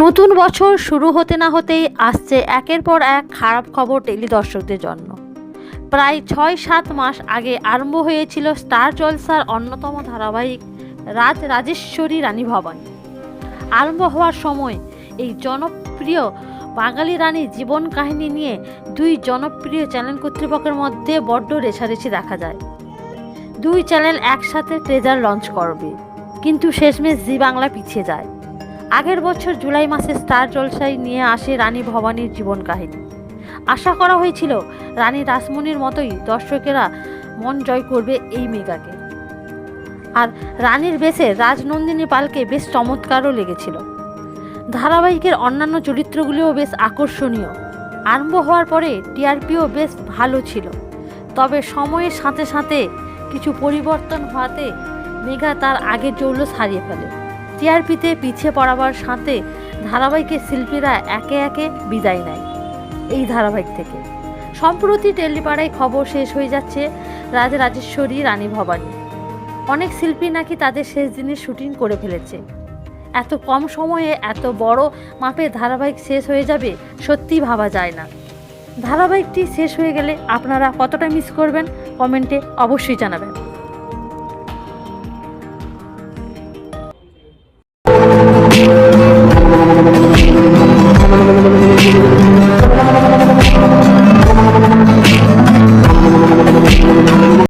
নতুন বছর শুরু হতে না হতেই আসছে একের পর এক খারাপ খবর টেলি দর্শকদের জন্য। প্রায় ছয় সাত মাস আগে আরম্ভ হয়েছিল স্টার জলসার অন্যতম ধারাবাহিক রাজ রাজেশ্বরী রানী ভবানী। আরম্ভ হওয়ার সময় এই জনপ্রিয় বাঙালি রানীর জীবন কাহিনী নিয়ে দুই জনপ্রিয় চ্যানেল কর্তৃপক্ষের মধ্যে বড্ড রেশারেশি দেখা যায়। দুই চ্যানেল একসাথে ট্রেজার লঞ্চ করবে, কিন্তু শেষমেশ জি বাংলা পিছিয়ে যায়। আগের বছর জুলাই মাসে স্টার জলসায় নিয়ে আসে রানী ভবানীর জীবন কাহিনী। আশা করা হয়েছিল, রানী রাসমণির মতোই দর্শকেরা মন জয় করবে এই মেগাকে। আর রানীর বেশে রাজনন্দিনী পালকে বেশ চমৎকারও লেগেছিল। ধারাবাহিকের অন্যান্য চরিত্রগুলিও বেশ আকর্ষণীয়। আরম্ভ হওয়ার পরে টিআরপিও বেশ ভালো ছিল। তবে সময়ের সাথে সাথে কিছু পরিবর্তন হওয়াতে মেঘা তার আগের জৌলস হারিয়ে ফেলে। টিআরপিতে পিছিয়ে পড়াবার সাথে ধারাবাহিকের শিল্পীরা একে একে বিদায় নেয় এই ধারাবাহিক থেকে। সম্প্রতি টেলিপাড়ায় খবর শেষ হয়ে যাচ্ছে রাজরাজেশ্বরী, রানী ভবানী। অনেক শিল্পী নাকি তাদের শেষ দিনের শুটিং করে ফেলেছে। এত কম সময়ে এত বড় মাপের ধারাবাহিক শেষ হয়ে যাবে সত্যিই ভাবা যায় না। ধারাবাহিকটি শেষ হয়ে গেলে আপনারা কতটা মিস করবেন, কমেন্টে অবশ্যই জানাবেন। you.